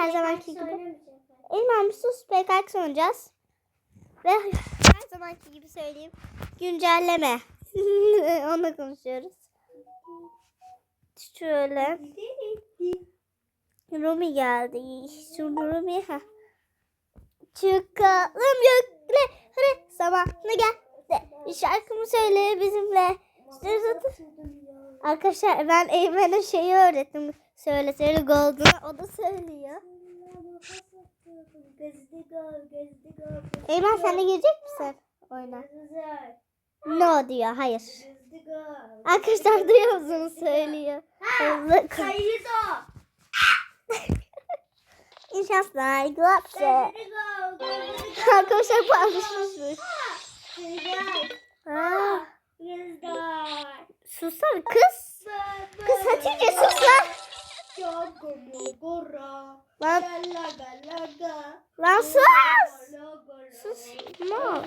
her zamanki gibi. Bir sus PKK oynayacağız. Ve her zamanki gibi söyleyeyim. Güncelleme. Onunla konuşuyoruz. Şöyle. Rumi geldi. Şu Rumi ha. Çıkalım göklere zamanı geldi. Şarkımı söyle bizimle. Arkadaşlar ben Eymen'e şeyi öğrettim. Söyle söyle Golden'a. O da söylüyor. Eymen sen de girecek misin oyuna? No diyor. Hayır. Arkadaşlar duyuyor musunuz söylüyor. Konuş. Kayıdo. İnşallah glapse. Arkadaşlar paylaşmışmış. Aa, sussana kız. Kız Hatice sus lan. Lan, lan sus. Susma.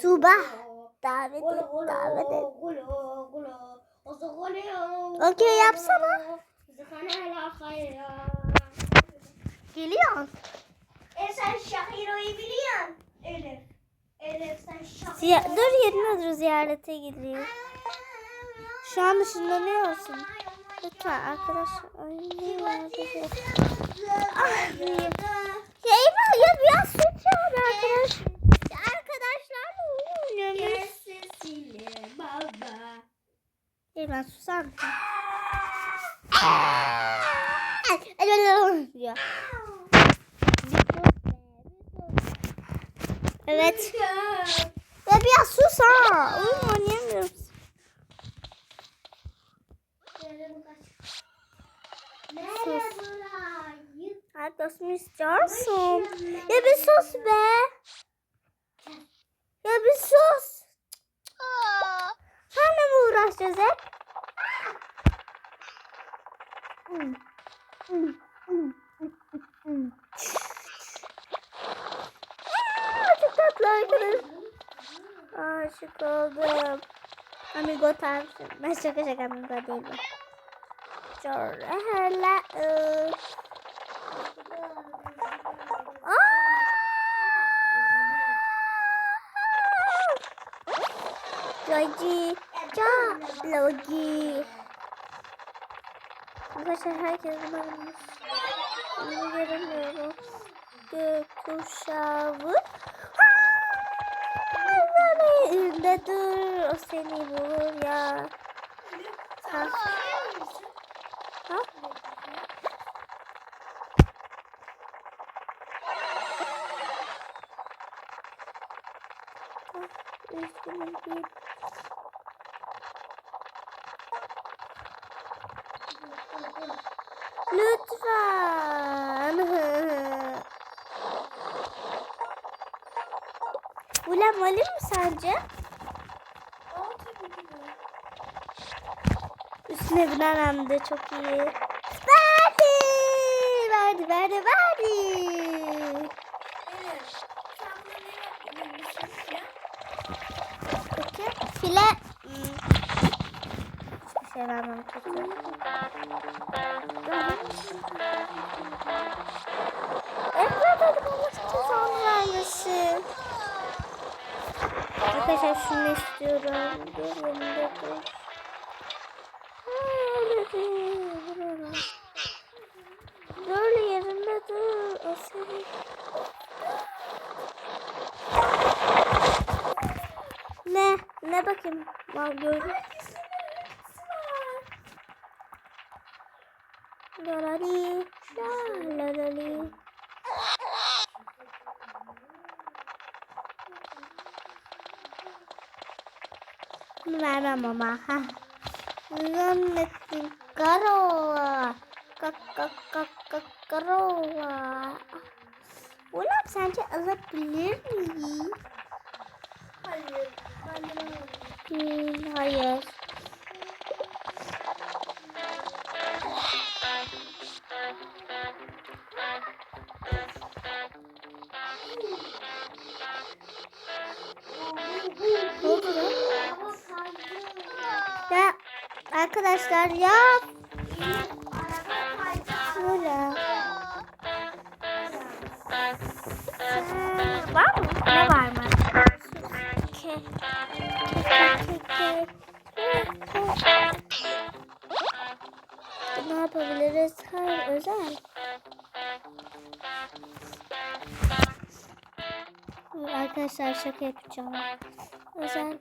Tuğba. Davet et, davet et. Okey yapsana. Geliyor. E sen Şahiro'yu biliyorsun. Elif. Ziya dur yerine dur ziyarete gidiyor. Şu an ışınlanıyorsun. Lütfen arkadaşlar. Ay ne. Ah. Ya Eyvah ya biraz su çağır arkadaş. Arkadaşlarla. Sesini baba. Eyvah susar mısın? Ay, ay, ay, ay, diyor. Evet. Ya biraz sus ha. Oyun oynayamıyoruz. Merhabalar. Her dostum istiyorsun. Ya bir sus be. Ya bir sus. Senle mi uğraşacağız hep? Aa, Çok tatlı arkadaş. Oldum. Amigo tarzı. Ben şaka şaka amigo değilim. Çok hala. Logi. Ca. Logi. Arkadaşlar herkes varmış. Onu göremiyorum. Gökkuşağı. Önünde dur. O seni bulur ya. Ha. Ha? Üzgünüm bir. Lütfen. Ulan Ali mi sence? Üstüne binemem de çok iyi. Verdi. Verdi, verdi, verdi. Peki. File. Hmm. Hiçbir şey vermem kötü. Evet hadi bana cezanı vermesin. Arkadaşlar şunu istiyorum. Dur önümde dur. Dur yerinde dur. Seni. Ne? Ne bakayım? Mal gördüm. Lalali. Bunu vermem ama. Ha. Zannettim. Karola. Kak kak kak kak karola. Ulan sence alabilir miyim? Hayır. Hmm, hayır. Arkadaşlar ya. Ee, var mı? Ne var mı? Ne yapabiliriz? Hayır özel. Arkadaşlar şaka yapacağım. Özel.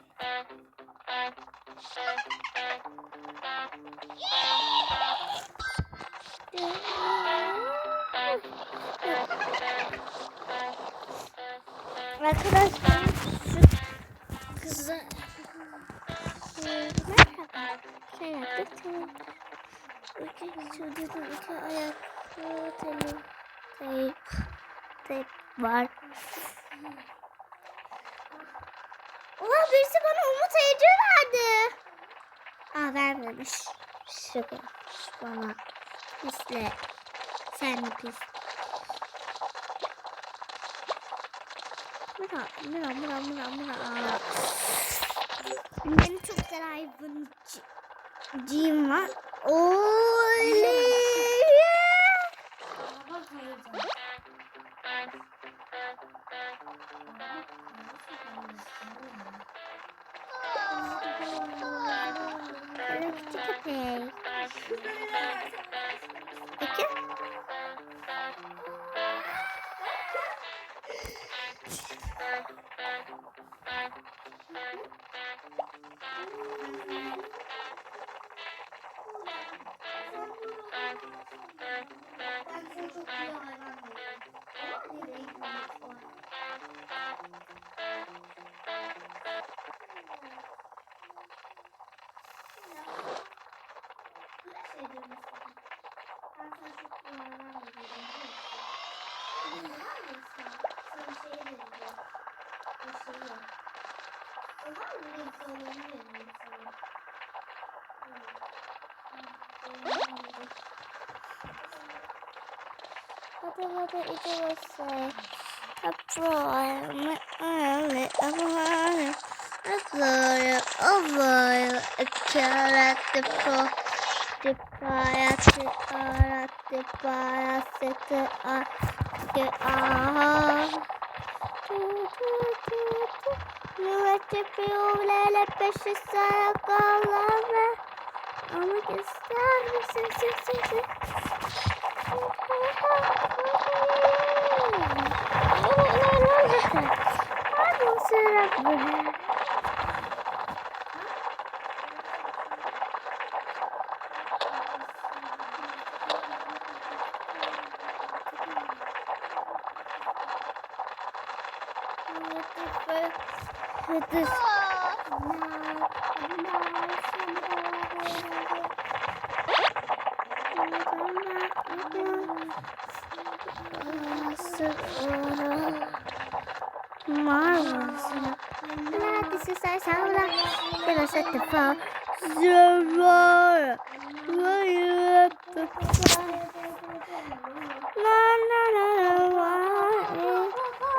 Arkadaşlar şu kızı. Şey yaptık. İki çocuğun iki ayaklı teyp teyp teyp var. Ulan birisi bana umut ayıcı verdi. Aa vermemiş. Şaka. Bana. Pisle. Sen pis. Mira, mira, mira, mira, mira. Benim çok güzel hayvancığım var. Oley! Araba kaydı. Peki. Ben size çok güzel hayvan buldum. Ama nereye gitmek Düşünüyor. O piyolele peşi sana kalame. Ama ister. Hadi. Marvelous. Like this is I sound Then I set the phone. Zero. La la la la.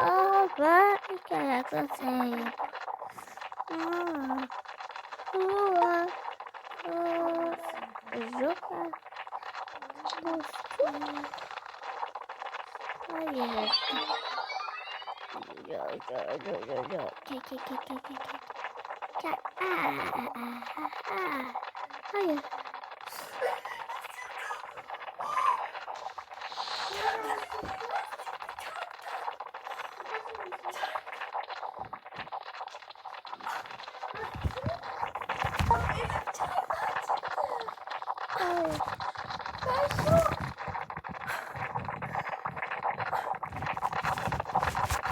Oh, but you can't say. Oh, 啊！我我我我我！哎呀！呦呦呦呦呦！开开开开开开！啊啊啊啊啊！哎呀！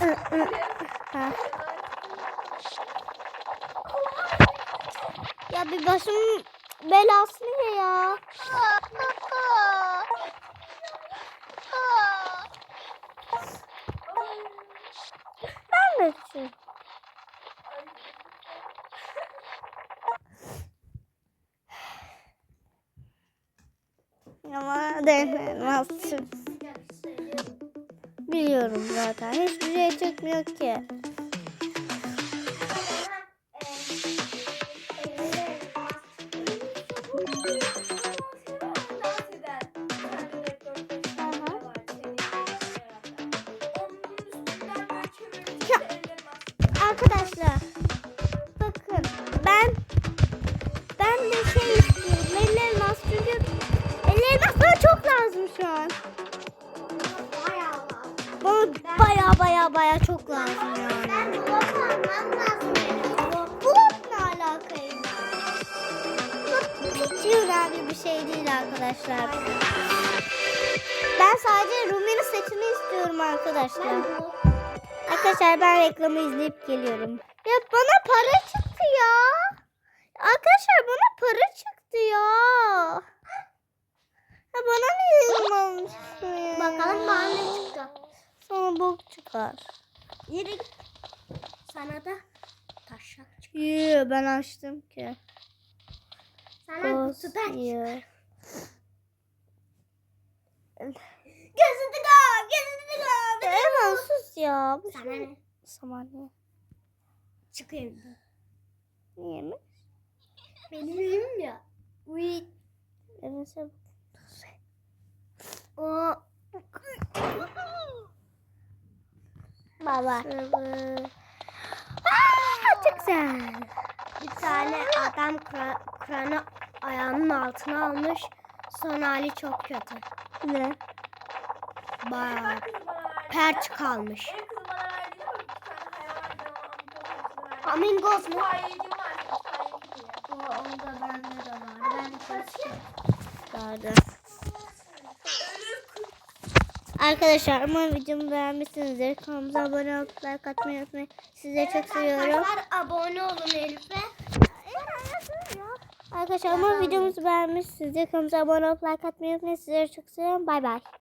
Ya bir başım belasını ye ya. Ben de için. Ama denemezsin. Biliyorum zaten. Hiçbir şey çıkmıyor ki. Şey değil arkadaşlar. Ben sadece Rumi'nin setini istiyorum arkadaşlar. Arkadaşlar ben reklamı izleyip geliyorum. Ya bana para çıktı ya. Arkadaşlar bana para çıktı ya. Ya bana yazmamışsın ya? Bakalım bana ne çıktı. Sana bok çıkar. Git. Sana da taşak çıktı. Yoo ben açtım ki. Sana kutudan yiyor. Gözünü kal, gözünü. Ya Hemen sus ya. Bu Sana şey- ne? Samanya. Çıkıyor. Niye mi? Benim ya. Uy. Evet. O. Baba. Aa, çok güzel. Bir tane adam kra, kranı ayağının altına almış. Son hali çok kötü. Ne? Bayağı perç kalmış. Flamingos mu? Failcim var. Failci diye. O, onda bende de var. Ben kaçtım. Vardı. Arkadaşlar umarım videomu beğenmişsinizdir. Kanalımıza abone olup like atmayı unutmayın. Sizleri çok seviyorum. Arkadaşlar abone olun Elif'e. Arkadaşlar umarım videomuzu beğenmişsinizdir. Kanalımıza abone olup like atmayı unutmayın. Sizleri çok seviyorum. Bay bay.